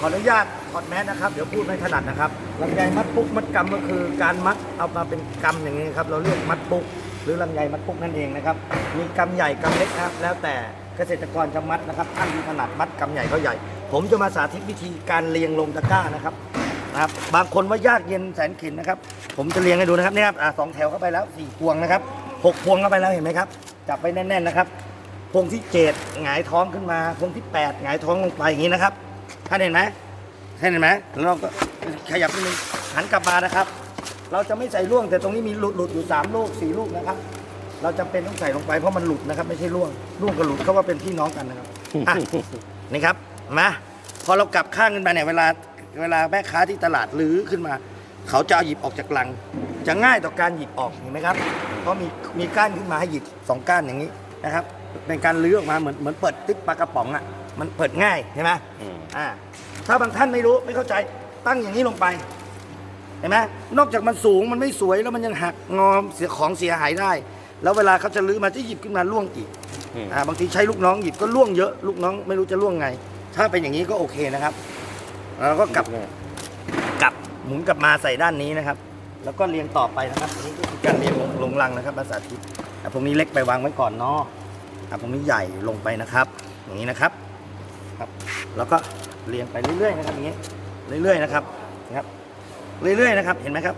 ขออนุญาตถอดแมสนะครับ เดี๋ยวพูดไม่ถนัดนะครับลำไยมัดปุกมัดกำก็คือการมัดเอามาเป็นกำอย่างนี้ครับ เราเรียกมัดปุก หรือลำไยมัดปุกนั่นเองนะครับ มีกำใหญ่กำเล็กนะครับ แล้วแต่เกษตรกรจะมัดนะครับท่านที่ถนัดมัดกำใหญ่ก็ใหญ่ ผมจะมาสาธิตวิธีการเรียงลงตะกร้านะครับนะครับ บางคนว่ายากเย็นแสนข็นนะครับ ผมจะเรียงให้ดูนะครับนี่ครับอะสองแถวเข้าไปแล้วสี่พวงนะครับหกพวงเข้าไปแล้วเห็นไหมครับจับไปแน่นๆนะครับพวงที่เจ็ดหงายท้องขึ้นมาพวงที่แปดหงายท้องลงไปอย่างนี้นะครับ ท่านเห็นไหมท่านเห็นไหมแล้วเราก็ขยับนิดนึงหันกลับมานะครับ เราจะไม่ใส่ร่วงแต่ตรงนี้มีหลุดหลุดอยู่สามลูกสี่ลูกนะครับ เราจำเป็นต้องใส่ลงไปเพราะมันหลุดนะครับ ไม่ใช่ร่วงร่วงกับหลุดเขาว่าเป็นพี่น้องกันนะครับอะนี่ครับมาพอเรากลับข้างขึ้นมาเนี่ยเวลาเวลาแม่ค้าที่ตลาดลื้อขึ้นมา เขาจะเอาหยิบออกจากลัง จะง่ายต่อการหยิบออกเห็นไหมครับเพราะมีมีก้านขึ้นมาให้หยิบสองก้านอย่างนี้นะครับ เป็นการลื้อออกมาเหมือนเหมือนเปิดติ๊กปลากระป๋องอะมันเปิดง่ายใช่ไหมอืมอ่าถ้าบางท่านไม่รู้ไม่เข้าใจตั้งอย่างนี้ลงไปเห็นไหมนอกจากมันสูงมันไม่สวยแล้วมันยังหักงอมเสียของเสียหายได้ แล้วเวลาเขาจะลื้อมาจะหยิบขึ้นมาล่วงอีกอืมอ่าบางทีใช้ลูกน้องหยิบก็ล่วงเยอะลูกน้องไม่รู้จะล่วงไง ถ้าเป็นอย่างนี้ก็โอเคนะครับเราก็กลับกลับหมุนกลับมาใส่ด้านนี้นะครับ แล้วก็เรียงต่อไปนะครับอันนี้ก็คือการเรียงลงลงรังนะครับภาษาทิศอะพวกนี้เล็กไปวางไว้ก่อนเนาะ อะวกนี้ใหญ่ลงไปนะครับ อย่างนี้นะครับครับ แล้วก็เรียงไปเรื่อยๆนะครับอย่างนี้เรื่อยๆนะครับนะครับ เรื่อยๆนะครับ เห็นไหมครับ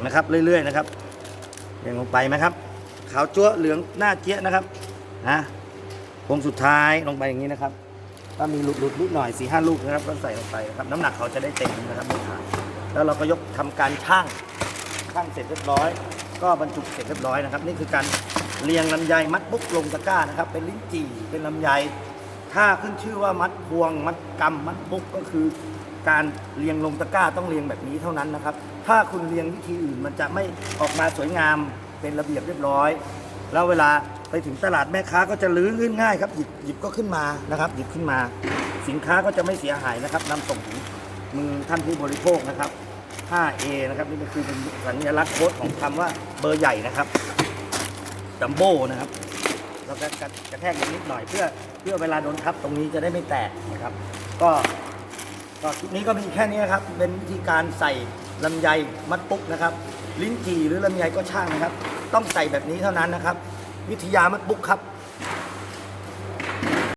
นไหมครับ เรื่อยๆนะครับเรียงลงไปไหมครับขาวจั๊วเหลืองหน้าเจี๊ยะนะครับนะวงสุดท้ายลงไปอย่างนี้นะครับถ้ามีหลุดหลุดๆนิดหน่อยสี่ห้าลูกนะครับก็ใส่ลงไปนะครับ น้ำหนักเขาจะได้เต็มนะครับไม่ขาดแล้วเราก็ยกทำการช่างช่างเสร็จเรียบร้อย ก็บรรจุเสร็จเรียบร้อยนะครับ นี่คือการเรียงลำไยมัดปุ๊กลงตะกร้านะครับ เป็นลิ้นจี่เป็นลำไย ถ้าขึ้นชื่อว่ามัดพวง มัดกำมัดปุ๊กก็คือ การเรียงลงตะกร้าต้องเรียงแบบนี้เท่านั้นนะครับ ถ้าคุณเรียงวิธีอื่นมันจะไม่ออกมาสวยงามเป็นระเบียบเรียบร้อย แล้วเวลาไปถึงตลาดแม่ค้าก็จะลื้อขึ้นง่ายครับหยิบหยิบก็ขึ้นมานะครับหยิบขึ้นมา สินค้าก็จะไม่เสียหายนะครับนำส่งถึงมือท่านผู้บริโภคนะครับ 5A นะครับนี่ก็คือเป็นสัญลักษณ์โค้ดของคำว่าเบอร์ใหญ่นะครับจัมโบ้นะครับแล้วก็กระกระแทกนิดหน่อยเพื่อเพื่อเวลาโดนทับตรงนี้จะได้ไม่แตกนะครับ ก็ก็คลิปนี้ก็มีแค่นี้ครับ เป็นวิธีการใส่ลำไยมัดปุ๊กนะครับ ลิ้นจี่หรือลำไยก็ช่างนะครับ ต้องใส่แบบนี้เท่านั้นนะครับ วิทยามัดปุ๊กครับ